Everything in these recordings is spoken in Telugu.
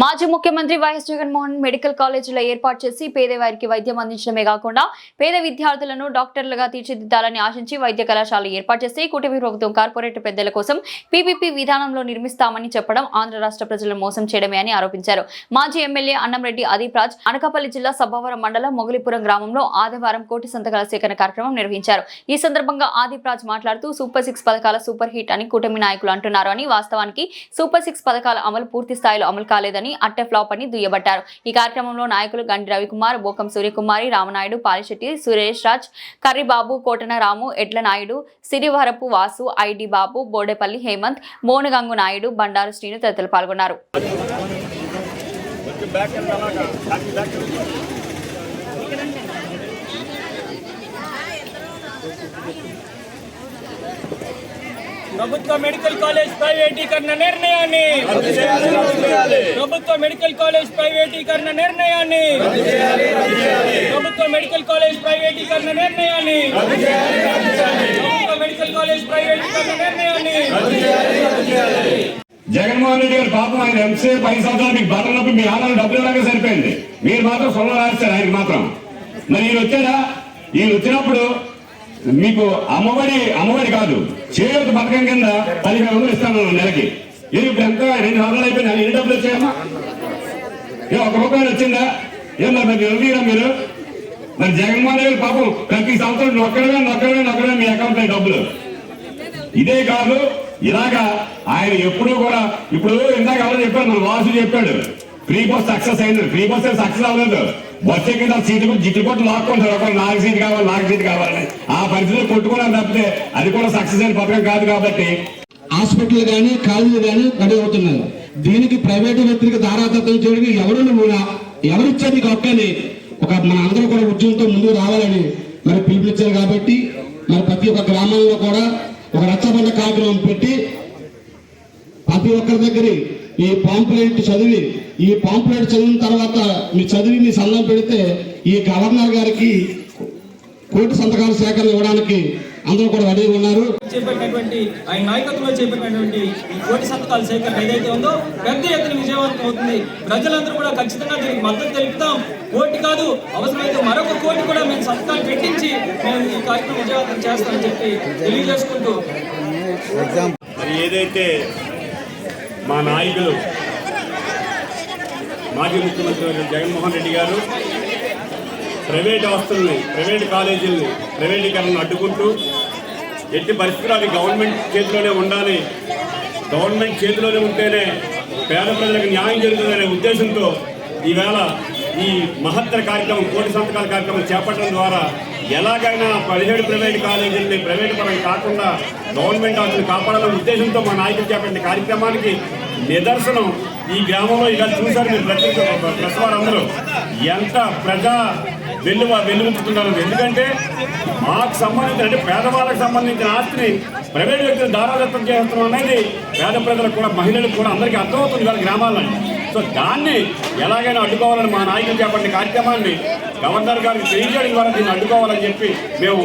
మాజీ ముఖ్యమంత్రి వైఎస్ జగన్మోహన్ మెడికల్ కాలేజీలో ఏర్పాటు చేసి పేదవారికి వైద్యం అందించడమే కాకుండా పేద విద్యార్థులను డాక్టర్లుగా తీర్చిదిద్దాలని ఆశించి వైద్య కళాశాల ఏర్పాటు చేసి కూటమి ప్రభుత్వం కార్పొరేట్ పెద్దల కోసం పీపీపీ విధానంలో నిర్మిస్తామని చెప్పడం ఆంధ్ర రాష్ట్ర ప్రజలను మోసం చేయడమే అని ఆరోపించారు. మాజీ ఎమ్మెల్యే అన్నంరెడ్డి అదీప్ రాజ్ అనకాపల్లి జిల్లా సభావరం మండలం మొగలిపురం గ్రామంలో ఆదివారం కోటి సంతకాల సేకరణ కార్యక్రమం నిర్వహించారు. ఈ సందర్భంగా ఆదిప్ రాజ్ మాట్లాడుతూ సూపర్ సిక్స్ పథకాల సూపర్ హిట్ అని కూటమి నాయకులు అంటున్నారు అని వాస్తవానికి సూపర్ సిక్స్ పథకాల అమలు పూర్తి స్థాయిలో అమలు కాలేదని అట్టే ఫ్లాప్ అని దుయ్యబట్టారు. ఈ కార్యక్రమంలో నాయకులు గండి రవికుమార్ బోకం సూర్యకుమారి రామనాయుడు పాలిశెట్టి సురేష్ రాజ్ కర్రిబాబు కోటన రాము ఎడ్ల నాయుడు సిరివరపు వాసు ఐడి బాబు బోడేపల్లి హేమంత్ మోనగంగు నాయుడు బండారు శ్రీను తదితరులు పాల్గొన్నారు. ప్రభుత్వ మెడికల్ కాలేజ్ ప్రైవేటీకరణ నిర్ణయాన్ని. ప్రభుత్వ మెడికల్ కాలేజ్ ప్రైవేటీకరణ నిర్ణయాన్ని. ప్రభుత్వ మెడికల్ కాలేజ్ ప్రైవేటీకరణ నిర్ణయాన్ని. ప్రభుత్వ మెడికల్ కాలేజ్ ప్రైవేటీకరణ నిర్ణయాన్ని. జగన్మోహన్ రెడ్డి గారు పాపం ఆయన ఎంతసేపు పది సంవత్సరాలు మీకు బట్టలు మీ ఆదాయం డబ్బులు ఇవ్వడానికి సరిపోయింది. మీరు మాత్రం సొమ్మ రాస్తారు ఆయనకి మాత్రం. మరి ఈయన వచ్చారా? ఈయన వచ్చినప్పుడు మీకు అమ్మఒడి అమ్మఒడి కాదు. చేయూత పథకం కింద పదిహేను వందలు ఇస్తాను నెలకి. ఇది ఇప్పుడు ఎంత రెండు వందలు అయిపోయినా ఎన్ని డబ్బులు వచ్చాయమ్మా ఏ ఒక రూపాయలు వచ్చిందా ఏం మరి మీరు ఎవరు మీరు? మరి జగన్మోహన్ రెడ్డి పాపం ప్రతి సంవత్సరం నొక్కడమే నొక్కడమే నొక్కడమే మీ అకౌంట్లో డబ్బులు. ఇదే కాదు ఇలాగా ఆయన ఎప్పుడూ కూడా ఇప్పుడు ఇందాక ఎవరో చెప్పాడు మన వాసు చెప్పాడు. ఫ్రీ బస్ సక్సెస్ అయింది. ఫ్రీ బస్ సక్సెస్ అవ్వలేదు. వచ్చే కింద సీట్లు జిట్టు కొట్టు లాక్కుంటారు. ఒకరు నాలుగు సీట్ కావాలి నాలుగు సీట్ కావాలని. ఆ పరిస్థితిలో కొట్టుకోవడం తప్పితే అది కూడా సక్సెస్ అయిన పథకం కాదు కాబట్టి హాస్పిటల్ కానీ కాలేజీలు కానీ రెడీ అవుతున్నారు. దీనికి ప్రైవేటు వ్యక్తికి దారాదత్తం చేయడానికి ఎవరు నువ్వు ఎవరిచ్చారు నీకు హక్కని ఒక మన అందరూ కూడా ఉద్యమంతో ముందుకు రావాలని మరి పిలిపించారు కాబట్టి మరి ప్రతి ఒక్క గ్రామంలో కూడా ఒక రచ్చబండ కార్యక్రమం పెట్టి ప్రతి ఒక్కరి దగ్గర ఈ పాంప్లెట్ చదివి ఈ పాంప్లెట్ చదివిన తర్వాత మీ చదివి మీ సందం పెడితే ఈ గవర్నర్ గారికి కోటి సంతకాల సేకరణ ఇవ్వడానికి అందరూ కూడా రెడీగా ఉన్నారు. చేపట్టినటువంటి ఆయన నాయకత్వంలో చేపట్టినటువంటి ఈ కోటి సంతకాల సేకరణ ఏదైతే ఉందో పెద్ద ఎత్తున విజయవంతం అవుతుంది. ప్రజలందరూ కూడా ఖచ్చితంగా దీనికి మద్దతు తెలుపుతాం. కోటి కాదు అవసరమైతే మరొక కోటి కూడా మేము సంతకాలు పెట్టించి మేము ఈ కార్యక్రమం విజయవంతం చేస్తామని చెప్పి తెలియజేసుకుంటూ ఏదైతే మా నాయకులు మాజీ ముఖ్యమంత్రి జగన్మోహన్ రెడ్డి గారు ప్రైవేట్ ఆస్తుల్ని ప్రైవేట్ కాలేజీల్ని ప్రైవేటీకరణను అడ్డుకుంటూ ఎట్టి పరిస్థితులు అవి గవర్నమెంట్ చేతిలోనే ఉండాలి. గవర్నమెంట్ చేతిలోనే ఉంటేనే పేద ప్రజలకు న్యాయం జరుగుతుందనే ఉద్దేశంతో ఈవేళ ఈ మహత్తర కార్యక్రమం కోటి సంతకాల కార్యక్రమం చేపట్టడం ద్వారా ఎలాగైనా పదిహేడు ప్రైవేట్ కాలేజీలని ప్రైవేట్ పరం కాకుండా గవర్నమెంట్ ఆస్తులు కాపాడాలనే ఉద్దేశంతో మా నాయకులు చేపట్టిన కార్యక్రమానికి నిదర్శనం ఈ గ్రామంలో ఇలా చూశారు మీరు ప్రతి ప్రెస్ వారందరూ ఎంత ప్రజా వెల్లువ వెల్లువించుతున్నారు. ఎందుకంటే మాకు సంబంధించిన అంటే పేదవాళ్ళకి సంబంధించిన ఆస్తిని ప్రైవేట్ వ్యక్తులు దారాదత్తం చేస్తున్నాం అనేది పేద ప్రజలకు కూడా మహిళలకు కూడా అందరికీ అర్థమవుతుంది వాళ్ళ గ్రామాల్లో. సో దాన్ని ఎలాగైనా అడ్డుకోవాలని మా నాయకులు చేపట్టిన కార్యక్రమాన్ని గవర్నర్ గారికి తెలియజేయడం ద్వారా దీన్ని అడ్డుకోవాలని చెప్పి మేము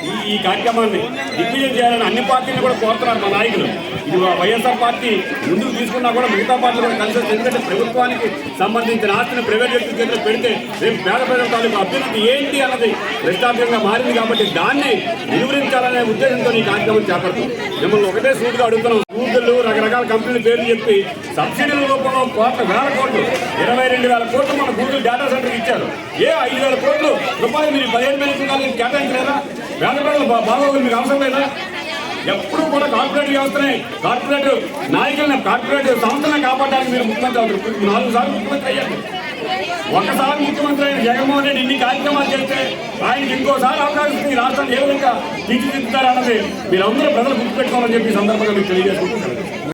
ఈ ఈ కార్యక్రమాన్ని దిగ్విజయం చేయాలని అన్ని పార్టీలు కూడా కోరుతున్నారు మా నాయకులు. ఇది వైఎస్ఆర్ పార్టీ ముందుకు తీసుకున్నా కూడా మిగతా పార్టీలు కూడా కలిసి ఎందుకంటే ప్రభుత్వానికి సంబంధించిన ఆస్తిని ప్రైవేట్ వ్యక్తుల చేతిలో పెడితే రేపు పేద ప్రజల తాలూకు అభ్యున్నతి ఏంటి అన్నది ప్రశ్నార్థకంగా మారింది కాబట్టి దాన్ని నిలువరించాలనే ఉద్దేశంతో ఈ కార్యక్రమం చేపడుతుంది. మిమ్మల్ని ఒకటే సూటుగా అడుగుతున్నాం. గూగుల్ రకరకాల కంపెనీల పేర్లు చెప్పి సబ్సిడీల రూపంలో కోట్ల వేల కోట్లు ఇరవై రెండు వేల కోట్లు మన గూగుల్ డేటా సెంటర్కి ఇచ్చారు. ఏ ఐదు వేల కోట్లు? రూపాయలు మీరు పదిహేను వేల రూపాయలు కేటాయించలేదా? వేల ప్రజలు బాగోగులు మీకు అవసరం లేదా? ఎప్పుడు కూడా కార్పొరేట్ వ్యవస్థనే కార్పొరేట్ నాయకులను కార్పొరేట్ సంస్థలను కాపాడడానికి మీరు ముఖ్యమంత్రి అవుతారు. నాలుగు సార్లు ముఖ్యమంత్రి అయ్యారు. ఒకసారి ముఖ్యమంత్రి అయిన జగన్మోహన్ రెడ్డి ఇన్ని కార్యక్రమాలు చేస్తే ఆయనకి ఇంకోసారి అవకాశం ఈ రాష్ట్రాన్ని ఏ విధంగా తీర్చిదిద్దుతారన్నది మీరందరూ ప్రజలు గుర్తుపెట్టుకోవాలని చెప్పి సందర్భంగా మీకు తెలియజేసుకుంటున్నారు